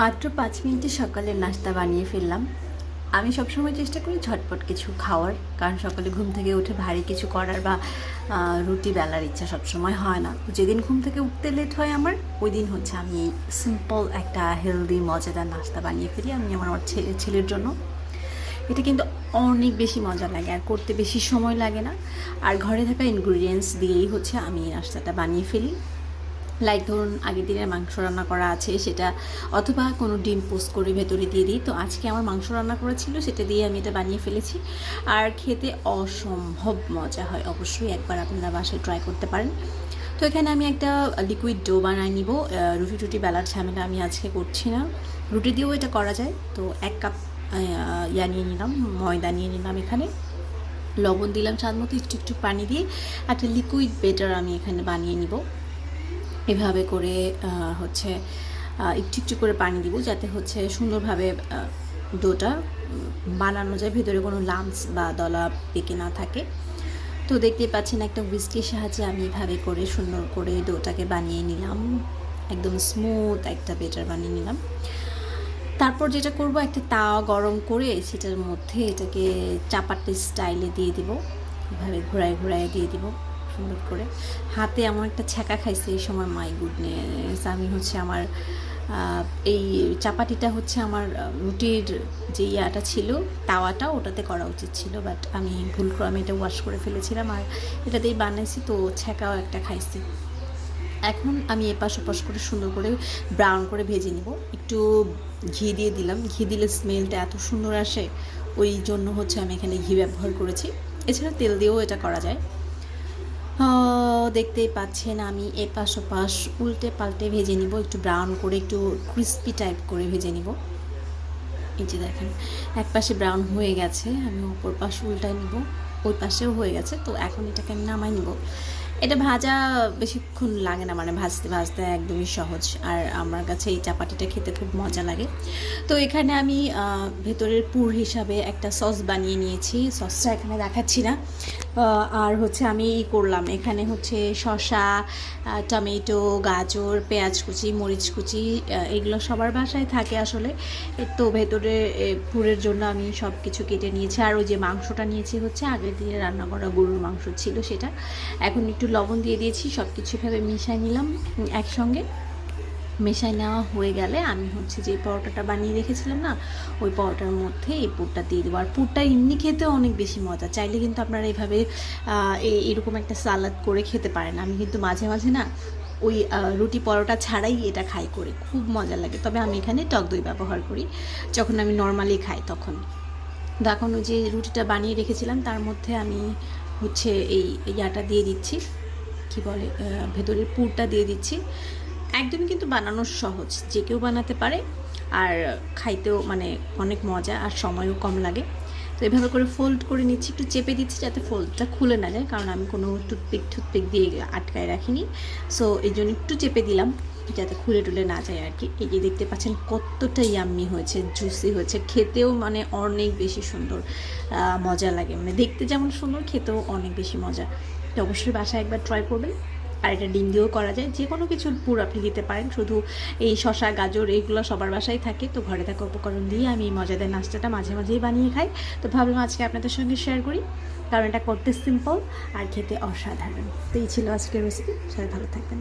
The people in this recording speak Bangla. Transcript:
মাত্র পাঁচ মিনিটে সকালের নাস্তা বানিয়ে ফেললাম। আমি সবসময় চেষ্টা করি ঝটপট কিছু খাওয়ার, কারণ সকালে ঘুম থেকে উঠে ভারী কিছু করার বা রুটি বেলার ইচ্ছা সবসময় হয় না। যেদিন ঘুম থেকে উঠতে লেট হয় আমার, ওই দিন হচ্ছে আমি সিম্পল একটা হেলদি মজাদার নাস্তা বানিয়ে ফেলি আমি আমার আমার ছেলের জন্য। এটা কিন্তু অনেক বেশি মজা লাগে, আর করতে বেশি সময় লাগে না। আর ঘরে থাকা ইনগ্রিডিয়েন্টস দিয়েই হচ্ছে আমি এই নাস্তাটা বানিয়ে ফেলি। লাইক ধরুন, আগের দিনের মাংস রান্না করা আছে সেটা, অথবা কোনো ডিম পোস্ট করে ভেতরে দিয়ে দিই। তো আজকে আমার মাংস রান্না করা ছিল সেটা দিয়ে আমি এটা বানিয়ে ফেলেছি। আর খেতে অসম্ভব মজা হয়। অবশ্যই একবার আপনারা বাসায় ট্রাই করতে পারেন। তো এখানে আমি একটা লিকুইড ডো বানাই নিব। রুটি টুটি বেলার ঝামেলা আমি আজকে করছি না। রুটি দিয়েও এটা করা যায়। তো এক কাপ ইয়া নিয়ে নিলাম, ময়দা নিয়ে নিলাম এখানে। লবণ দিলাম স্বাদ মতো, একটু একটু পানি দিয়ে একটা লিকুইড বেটার আমি এখানে বানিয়ে নিব। এভাবে করে হচ্ছে একটু একটু করে পানি দিব যাতে হচ্ছে সুন্দরভাবে ডোটা বানানো যায়, ভেতরে কোনো লামস বা দলা পেকে না থাকে। তো দেখতে পাচ্ছেন একটা হুইস্কির সাহায্যে আমি এভাবে করে সুন্দর করে ডোটাকে বানিয়ে নিলাম। একদম স্মুথ একটা বেটার বানিয়ে নিলাম। তারপর যেটা করব, একটা তাওয়া গরম করে সেটার মধ্যে এটাকে চাপাটি স্টাইলে দিয়ে দিব। এভাবে ঘোরায় ঘোরায় দিয়ে দিব। সুন্দর করে। হাতে এমন একটা ছ্যাঁকা খাইছে এই সময় মাই গুডনেস আমি হচ্ছে আমার এই চাপাটিটা হচ্ছে আমার রুটির যে ইয়াটা ছিল, তাওয়াটা ওটাতে করা উচিত ছিল। বাট আমি ভুল করে, আমি এটা ওয়াশ করে ফেলেছিলাম আর এটাতেই বানাইছি, তো ছ্যাঁকাও একটা খাইছি। এখন আমি এপাশ ওপাশ করে সুন্দর করে ব্রাউন করে ভেজে নিব। একটু ঘি দিয়ে দিলাম। ঘি দিলে স্মেলটা এত সুন্দর আসে। ওই জন্য হচ্ছে আমি এখানে ঘি ব্যবহার করেছি। এছাড়া তেল দিয়েও এটা করা যায়। দেখতেই পাচ্ছেন আমি এপাশ ওপাশ উল্টে পাল্টে ভেজে নিব, একটু ব্রাউন করে, একটু ক্রিস্পি টাইপ করে ভেজে নিব। এই যে দেখেন, এক পাশে ব্রাউন হয়ে গেছে, আমি ওপর পাশ উল্টায় নিব, ওই পাশেও হয়ে গেছে, তো এখন এটাকে আমি নামাই নিব। এটা ভাজা বেশিক্ষণ লাগে না মানে ভাজতে ভাজতে একদমই সহজ। আর আমার কাছে এই চাপাটিটা খেতে খুব মজা লাগে। তো এখানে আমি ভেতরের পুর হিসাবে একটা সস বানিয়ে নিয়েছি। সসটা এখানে দেখাচ্ছি না। আর হচ্ছে আমি ই করলাম। এখানে হচ্ছে আহ, টমেটো গাজর পেঁয়াজ কুচি মরিচ কুচি এগুলো সবার বাসায় থাকে আসলে। তো ভেতরে পুরের জন্য আমি সব কিছু কেটে নিয়েছি। আর ওই যে মাংসটা নিয়েছি হচ্ছে আগের দিনে রান্না করা গরুর মাংস ছিল সেটা। এখন একটু লবণ দিয়ে দিয়েছি সব কিছু এভাবে মিশিয়ে নিলাম একসঙ্গে। মেশাই নেওয়া হয়ে গেলে আমি হচ্ছে যে পরোটাটা বানিয়ে রেখেছিলাম না, ওই পরোটার মধ্যে এই পুরটা দিয়ে দেবো। আর পুরটা এমনি খেতে অনেক বেশি মজা, চাইলে কিন্তু আপনারা এইভাবে এরকম একটা সালাদ করে খেতে পারেন। আমি কিন্তু মাঝে মাঝে না ওই রুটি পরোটা ছাড়াই এটা খাই করে, খুব মজা লাগে। তবে আমি এখানে টক দই ব্যবহার করি, যখন আমি নর্মালি খাই তখন। এখন যে রুটিটা বানিয়ে রেখেছিলাম, তার মধ্যে আমি হচ্ছে এই ইয়াটা দিয়ে দিচ্ছি। কি বলে ভেতরের পুরটা দিয়ে দিচ্ছি। একদমই কিন্তু বানানো সহজ, যে কেউ বানাতে পারে। আর খাইতেও মানে অনেক মজা আর সময়ও কম লাগে। তো এভাবে করে ফোল্ড করে নিচ্ছি, একটু চেপে দিচ্ছি যাতে ফোল্ডটা খুলে না যায়, কারণ আমি কোনো টুথপিক টুথপিক দিয়ে আটকায় রাখিনি। সো এই জন্য একটু চেপে দিলাম। যাতে খুলে টুলে না যায় আর কি। এই যে দেখতে পাচ্ছেন কতটা ইয়াম্মি হয়েছে জুসি হয়েছে। খেতেও মানে অনেক বেশি সুন্দর মজা লাগে। মানে দেখতে যেমন সুন্দর, খেতেও অনেক বেশি মজা। তো অবশ্যই বাসায় একবার ট্রাই করবেন। আর এটা ডিম দিয়েও করা যায়। যে কোনো কিছুর পুর আপনি দিতে পারেন। শুধু এই শশা গাজর এইগুলো সবার বাসায় থাকে। তো ঘরে থাকা উপকরণ দিয়ে আমি মজাদার নাস্তাটা মাঝে মাঝেই বানিয়ে খাই। তো ভাবলাম আজকে আপনাদের সঙ্গে শেয়ার করি। কারণ এটা করতে সিম্পল আর খেতে অসাধারণ। তো এই ছিল আজকের রেসিপি সবাই ভালো থাকবেন।